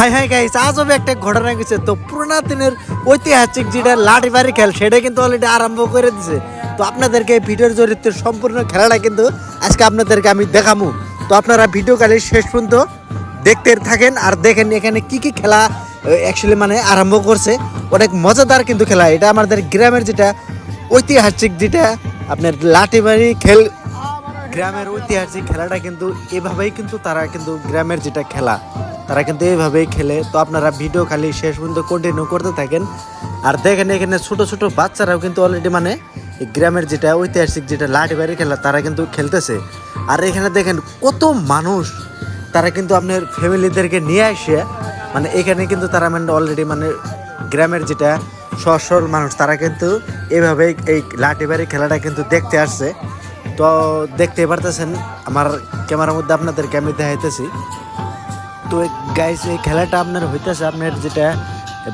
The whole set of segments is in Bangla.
হাই হাই গাইস আজও একটা ঘটনা গেছে তো পুরোনো দিনের ঐতিহাসিক যেটা লাঠি বাড়ি খেল, সেটা কিন্তু অলরেডি আরম্ভ করে দিছে। তো আপনাদেরকে ভিডিওর জড়িত সম্পূর্ণ খেলাটা কিন্তু আজকে আপনাদেরকে আমি দেখামু। তো আপনারা ভিডিও কালে শেষ পর্যন্ত দেখতে থাকেন আর দেখেন এখানে কি কি খেলা অ্যাকচুয়ালি মানে আরম্ভ করছে। অনেক মজাদার কিন্তু খেলা। এটা আমাদের গ্রামের যেটা ঐতিহাসিক যেটা আপনার লাঠি বাড়ি খেল, গ্রামের ঐতিহাসিক খেলাটা কিন্তু এভাবেই কিন্তু তারা কিন্তু গ্রামের যেটা খেলা। তারা কিন্তু এইভাবেই খেলে। তো আপনারা ভিডিও খালি শেষ পর্যন্ত কন্টিনিউ করতে থাকেন। আর দেখেন এখানে ছোট ছোট বাচ্চারাও কিন্তু অলরেডি মানে গ্রামের যেটা ঐতিহাসিক যেটা লাঠি বাড়ি খেলা, তারা কিন্তু খেলতেছে। আর এখানে দেখেন কত মানুষ, তারা কিন্তু আপনার ফ্যামিলিদেরকে নিয়ে আসে। মানে এখানে কিন্তু তারা মানে অলরেডি মানে গ্রামের যেটা সহজ সরল মানুষ, তারা কিন্তু এভাবেই এই লাঠি বাড়ি খেলাটা কিন্তু দেখতে আসছে। তো দেখতে পারতেছেন, আমার ক্যামেরার মধ্যে আপনাদেরকে আমি দেখাইতেছি। তো গাইস এই খেলাটা আপনার হইতেছে আপনার যেটা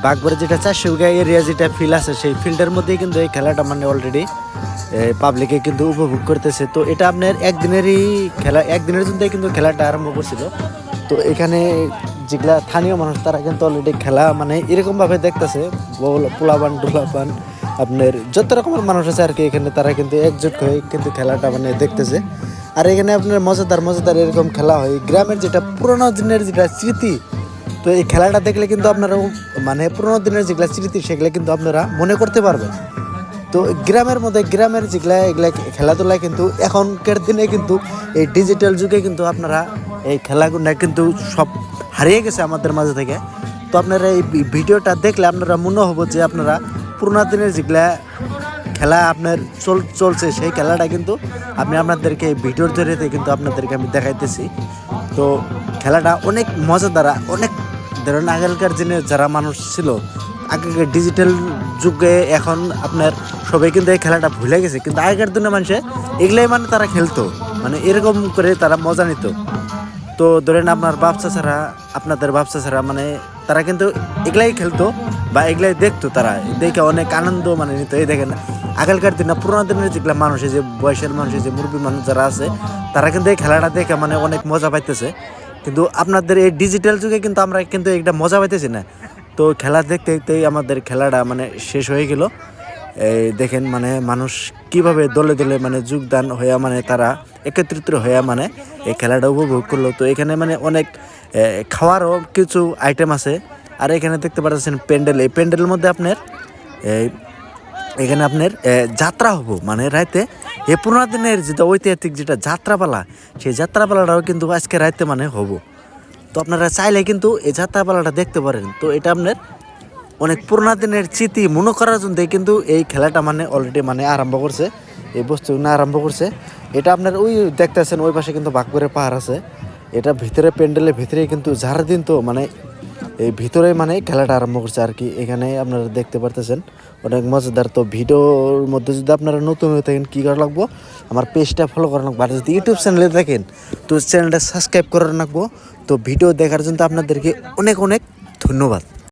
বাগবাড়ি যেটা চারশো বিঘা এরিয়া যেটা ফিল্ড আছে, সেই ফিল্ডের মধ্যেই কিন্তু এই খেলাটা মানে অলরেডি পাবলিকে কিন্তু উপভোগ করতেছে। তো এটা আপনার একদিনেরই খেলা, একদিনের জন্যই কিন্তু খেলাটা আরম্ভ করছিল। তো এখানে যেগুলা স্থানীয় মানুষ, তারা কিন্তু অলরেডি খেলা মানে এরকমভাবে দেখতেছে। পোলাপান ডোলাপান আপনার যত রকমের মানুষ আছে আর কি এখানে, তারা কিন্তু একজোট হয়ে কিন্তু খেলাটা মানে দেখতেছে। আর এখানে আপনার মজাদার মজাদার এরকম খেলা হয়। গ্রামের যেটা পুরোনো দিনের যেটা স্মৃতি, তো এই খেলাটা দেখলে কিন্তু আপনারা মানে পুরোনো দিনের যেগুলা স্মৃতি, সেগুলো কিন্তু আপনারা মনে করতে পারবেন। তো গ্রামের মধ্যে, গ্রামের যেগুলা, এগুলা খেলাধুলা কিন্তু এখনকার দিনে কিন্তু এই ডিজিটাল যুগে কিন্তু আপনারা এই খেলাগুলো কিন্তু সব হারিয়ে গেছে আমাদের মাঝে থেকে। তো আপনারা এই ভিডিওটা দেখলে আপনারা মনে হব যে আপনারা পুরোনো দিনের যেগুলা খেলা আপনার চল, চলছে, সেই খেলাটা কিন্তু আমি আপনাদেরকে ভিডিওর জরিয়ে কিন্তু আপনাদেরকে আমি দেখাইতেছি। তো খেলাটা অনেক মজাদার, অনেক ধরেন আগেকার দিনে যারা মানুষ ছিল, আগেকার ডিজিটাল যুগে এখন আপনার সবাই কিন্তু এই খেলাটা ভুলে গেছে। কিন্তু আগেকার দিনে মানুষে এগুলাই মানে তারা খেলতো মানে এরকম করে তারা মজা নিত। তো ধরেন আপনার বাপসা ছাড়া, আপনাদের বাপসা ছাড়া মানে তারা কিন্তু এগুলাই খেলতো বা এগুলাই দেখতো তারা। দেখে অনেক আনন্দ মানে নিত। এই দেখেন আগেকার দিনে, পুরোনো দিনের যেগুলো মানুষ, এই যে বয়সের মানুষ, এই যে মুরব্বী মানুষ যারা আছে, তারা কিন্তু এই খেলাটা দেখে মানে অনেক মজা পাইতেছে। কিন্তু আপনাদের এই ডিজিটাল যুগে কিন্তু আমরা কিন্তু এটা মজা পাইতেছি না। তো খেলা দেখতে দেখতেই আমাদের খেলাটা মানে শেষ হয়ে গেল। দেখেন মানে মানুষ কীভাবে দলে দলে মানে যোগদান হয়ে মানে তারা একত্রিত হয়ে মানে এই খেলাটা উপভোগ করল। তো এখানে মানে অনেক খাওয়ারও কিছু আইটেম আছে। আর এখানে দেখতে পাচ্ছেন প্যান্ডেল। এই প্যান্ডেলের মধ্যে আপনার এখানে আপনার যাত্রা হব। মানে রাইতে এ পুরোনো দিনের যেটা ঐতিহাসিক যেটা যাত্রাপালা, সেই যাত্রাপালাটাও কিন্তু আজকে রাইতে মানে হব। তো আপনারা চাইলে কিন্তু এই যাত্রাপালাটা দেখতে পারেন। তো এটা আপনার অনেক পুরোনো দিনের স্মৃতি মনে করার জন্য কিন্তু এই খেলাটা মানে অলরেডি মানে আরম্ভ করছে। এই বস্তু না আরম্ভ করছে। এটা আপনার ওই দেখতেছেন, ওই পাশে কিন্তু বাঘপুরের পাহাড় আছে। এটা ভিতরে প্যান্ডেলের ভিতরে কিন্তু যার দিন তো মানে এই ভিতরে মানে খেলাটা আরম্ভ করছে আর কি। এখানে আপনারা দেখতে পারতেছেন, অনেক মজাদার। তো ভিডিওর মধ্যে যদি আপনারা নতুন হয়ে থাকেন, কী করা লাগবো? আমার পেজটা ফলো করা লাগবো। আর যদি ইউটিউব চ্যানেলে দেখেন তো চ্যানেলটা সাবস্ক্রাইব করা রাখব তো ভিডিও দেখার জন্য আপনাদেরকে অনেক অনেক ধন্যবাদ।